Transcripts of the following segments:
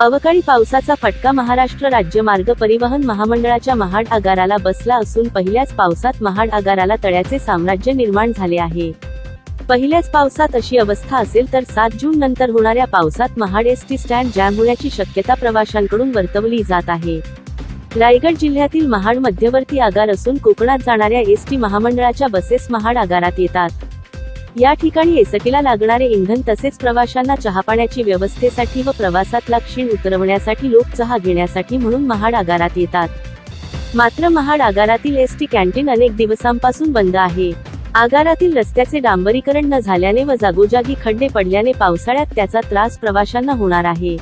अवकाळी पावसाचा फटका महाराष्ट्र राज्य मार्ग परिवहन महामंडळाच्या महाड आगाराला बसला असून पहिल्याच पावसात महाड आगाराला तळ्याचे साम्राज्य निर्माण झाले आहे. पहिल्याच पावसात अशी अवस्था असेल तर सात जून नंतर होणाऱ्या पावसात Mahad S T stand jam होण्याची शक्यता प्रवाशांकडून वर्तवली जात आहे. रायगड जिल्ह्यातील महाड मध्यवर्ती आगार असून कोकणात जाणाऱ्या एस टी महामंडळाच्या बसेस महाड आगारात येतात. या ठिकाणी एसटीला लागणारे इंधन तसेच प्रवाशांना चहापाण्याची व्यवस्थेसाठी व प्रवासातला क्षीण उतरवण्यासाठी लोक चहा घेण्यासाठी म्हणून महाड आगारात येतात. मात्र महाड आगारातील एस टी कॅन्टीन अनेक दिवसांपासून बंद आहे. आगारातील रस्त्याचे डांबरीकरण न झाल्याने व जागोजागी खड्डे पडल्याने पावसाळ्यात त्याचा त्रास प्रवाशांना होणार आहे.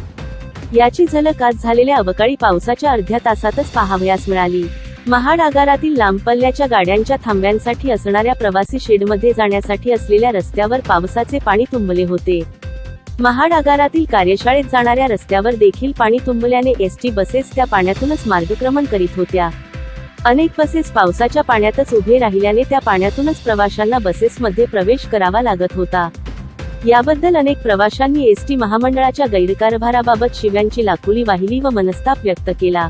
याची झलक आज झालेल्या अवकाळी पावसाच्या अर्ध्या तासातच पाहावयास मिळाली. महाड आगारातील लांब पल्ल्याच्या गाड्यांच्या थांब्यांसाठी असणाऱ्या प्रवासी शेडमध्ये जाण्यासाठी असलेल्या रस्त्यावर पावसाचे पाणी तुंबले होते. महाड आगारातील कार्यशाळेत जाणाऱ्या रस्त्यावर देखील पाणी तुंबल्याने एस टी बसेस त्या पाण्यातूनच मार्गक्रमण करीत होत्या. अनेक बसेस पावसाच्या पाण्यातच उभे राहिल्याने त्या पाण्यातूनच प्रवाशांना बसेसमध्ये प्रवेश करावा लागत होता. याबद्दल अनेक प्रवाशांनी एस टी महामंडळाच्या गैरकारभाराबाबत शिव्यांची लाकुली वाहिली व मनस्ताप व्यक्त केला.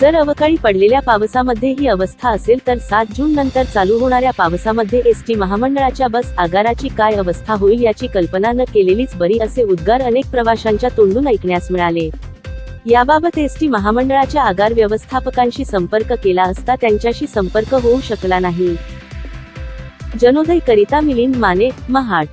जर अवकाळी पडलेल्या पावसामध्ये ही अवस्था असेल तर सात जून नंतर चालू होणाऱ्या पावसामध्ये एसटी महामंडळाच्या बस आगाराची काय अवस्था होईल याची कल्पना न केलेलीच बरी असे उद्गार अनेक प्रवाशांच्या तोंडून ऐकण्यास मिळाले. याबाबत एसटी महामंडळाच्या आगार व्यवस्थापकांशी संपर्क केला असता त्यांच्याशी संपर्क होऊ शकला नाही. जनोदय करिता मिलिंद माने महाड.